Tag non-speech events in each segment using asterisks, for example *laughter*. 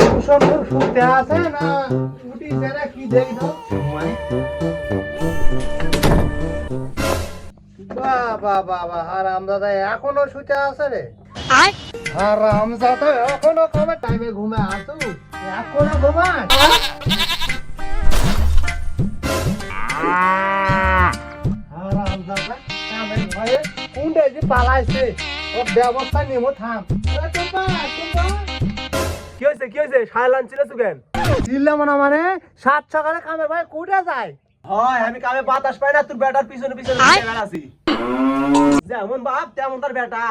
কুসুম শুতে আছে না উঠিছে না কি দেখি বাবা বাবা হারাম দাদা এখনও শুতে আছে রে হারাম দাদা এখনও কবে টাইমে ঘুমে আসু এখনও ঘুমাস হারাম দাদা কামে ভয়ে কুন্ডে যে পালাইছে। ও ব্যবস্থা নিমো থাম। কি হয়েছে কি হয়েছে? সায়লান ছিল কেন? মনে মানে? সাত সকালে কামে ভাই কোটে যায়? হয় আমি কামে বাতাস পাই না তোর বেটার পিছনে পিছনে আছি যেমন বাপ তেমন তার বেটা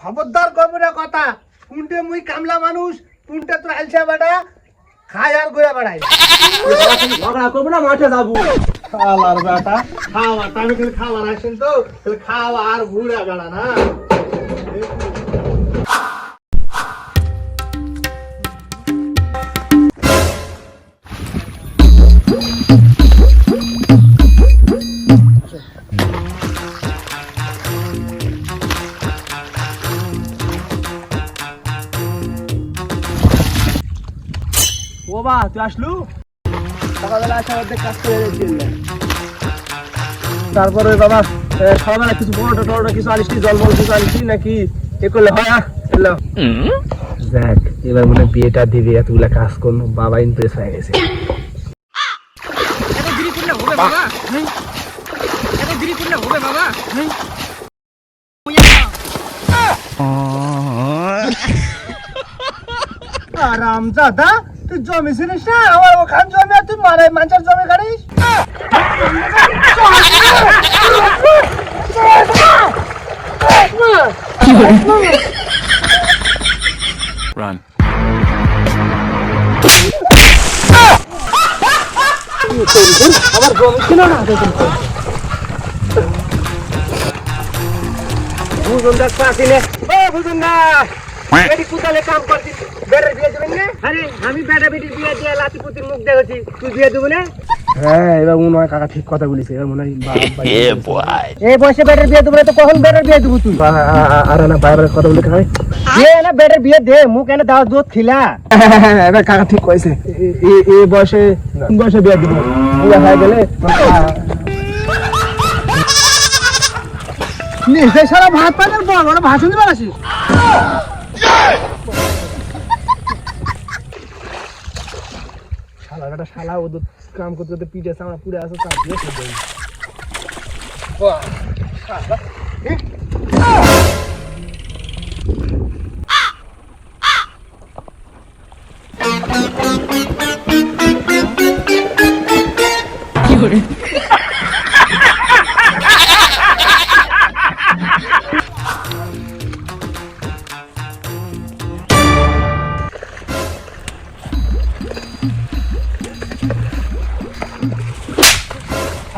খবরদার কবরে কথা কুন্টে মুই কামলা মানুষ কুন্টে তোর আলসা বেটা খায় আর ঘুরে বেড়াই ঝগড়া করব না মাঠে যাব। খাওয়ার বেটা। খাওয়ার টাইমে খালি খাওয়ার আসেন তো খালি খাওয়া আর ঘুরে বেড়া না। ও বা তুই আসলু? সকালবেলা আসা অর্ধেক কাজ করে তারপরে বাবা সকালবেলা কিছু বড়টা টড়টা কিছু আনিসনি জল মল কিছু আনিসনি নাকি? এ করলে হয় দেখ এবার মনে বিয়েটা দিবি এতগুলা কাজ করল বাবা ইমপ্রেস হয়ে গেছে। আরাম দাদা তুই জমি ছিলিস না? আমার ওখান তুই মারাই মানুষের জমি Run. আমার জমি ছিল না বুঝুন দেখ পাতিলে ও বুঝুন না এটি কুতালে কাম করছিস বেড়ে বিয়ে দেবেন না? আরে আমি বেড়া বেটির বিয়ে দিয়ে লাতিপুতির মুখ দেখেছি তুই বিয়ে দেবো না? হ্যাঁ এবার মনে হয় কাকা ঠিক কথা বলিস এবার মনে হয় এই বয়সে বেটার বিয়ে দেবো তো কখন বেটার বিয়ে দেবো তুই? আর না বাইরের কথা বলে কাকা। বিয়ে না বেটার বিয়ে দে মুখ এনে দাও দুধ খিলা। *laughs* এবার কাকা ঠিক কয়েছে এই বয়সে কোন বয়সে বিয়ে দিব? বিয়ে হয়ে গেলে নিজে সারা ভাত পাই বড় বড় ভাষণ দিবার আসিস শালা একটা শালা ওদের কাম করতে করতে পিঠে আমরা পুরে আসো চাপ দিয়ে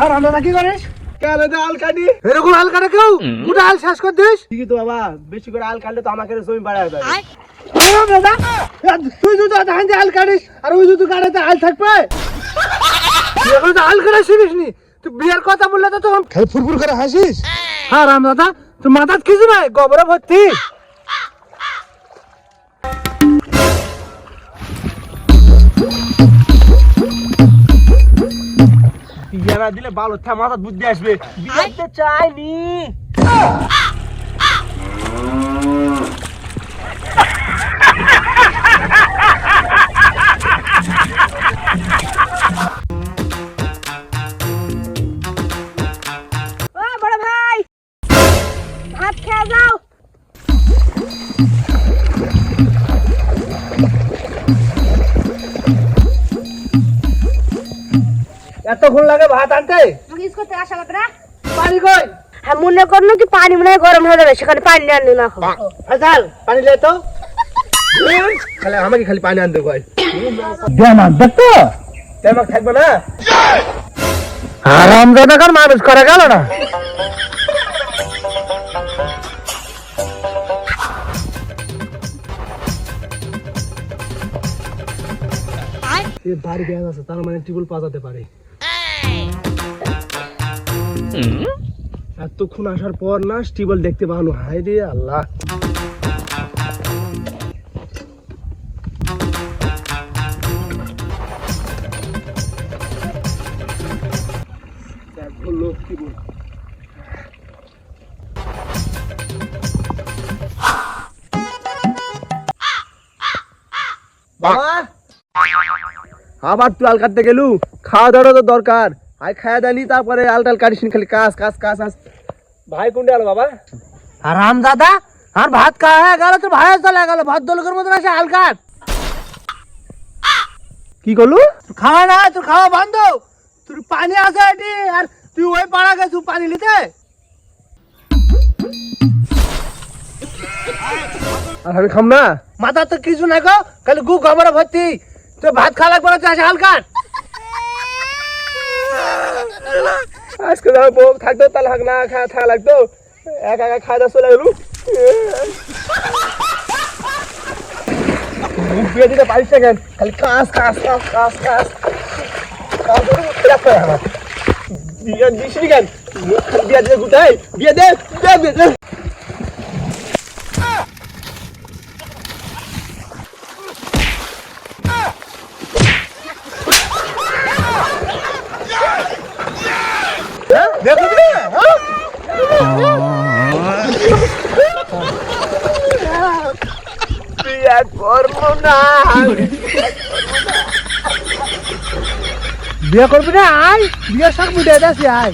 আর আমরা কি করিস কেন আল কাটি এরকম হাল কাটে কেউ? গোটা হাল শেষ করে দিস? ঠিকই তো বাবা বেশি করে আল কাটলে তো আমাকে জমি বাড়ায় যাবে তুই যদি ধান দিয়ে হাল কাটিস আর ওই যদি কাটাতে হাল থাকবে? এখন তো হাল কাটা শিখিস নি। তুই বিয়ের কথা বললে তো তখন ফুরফুর করে হাসিস? হ্যাঁ রাম দাদা তোর মাথাত কিছু নাই গোবরে ভর্তি। না দিলে ভালো থা মাথা বুদ্ধি আসবে। বিয়ে চাইনি। ভাত খেয়ে যাও। এতক্ষণ লাগে ভাত আনতে? আমাকে স্কুল থেকে আসা লাগবে না? পানি কই? হ্যাঁ মনে করল কি পানি মনে হয় গরম হয়ে যাবে সেখানে পানি নিয়ে আনলো না খাব ফাইসাল পানি লে তো। *laughs* খালি আমাকে খালি পানি আনতে কয়। দেন দেখতো তেমন থাকবে না? আরাম দাদা কার মানুষ করা গেল না। এ বাড়ি গ্যাস আছে তার মানে টিবল পাজাতে পারে। এতক্ষণ আসার পর না স্টিবল দেখতে পালো হাই রে আল্লাহ। আবার তুই আল কাটতে গেলু। খাওয়া দাওয়া তো দরকার। আই খাওয়া দালি তারপরে আলটাল কাটিস নি, খালি কাজ কাজ কাজ কাজ ভাই কোনটা আলো বাবা আর রাম দাদা আর ভাত খাওয়া হয়ে গেল তো ভাই চলে গেল ভাত দলকের মতন আছে হাল কাট কি করলু তোর খাওয়া না তোর খাওয়া বন্ধ তোর পানি আছে এটি আর তুই ওই পাড়া গেছু পানি নিতে আর আমি খাম না মাথা তো কিছু না গো খালি গু গবরে ভর্তি তুই ভাত খাওয়া লাগবে না তুই আছে কাট আজকে যখন বউ থাকতো, তাহলে হাক না খা থাকা লাগতো। একা একা খাওয়া দাওয়া চলে গেলু। বিয়ে দিতে পারিস না কেন? খালি কাজ কাজ কাজ কাজ কাজ কাজ বিয়ে দিস নি কেন? বিয়ে দিয়ে গুটাই। বিয়ে দে দে দে দে দেখবি হ্যাঁ বিয়ে করব না। বিয়ে করবি না? আয় বিয়ের শাক মিটাই দাসি আয়।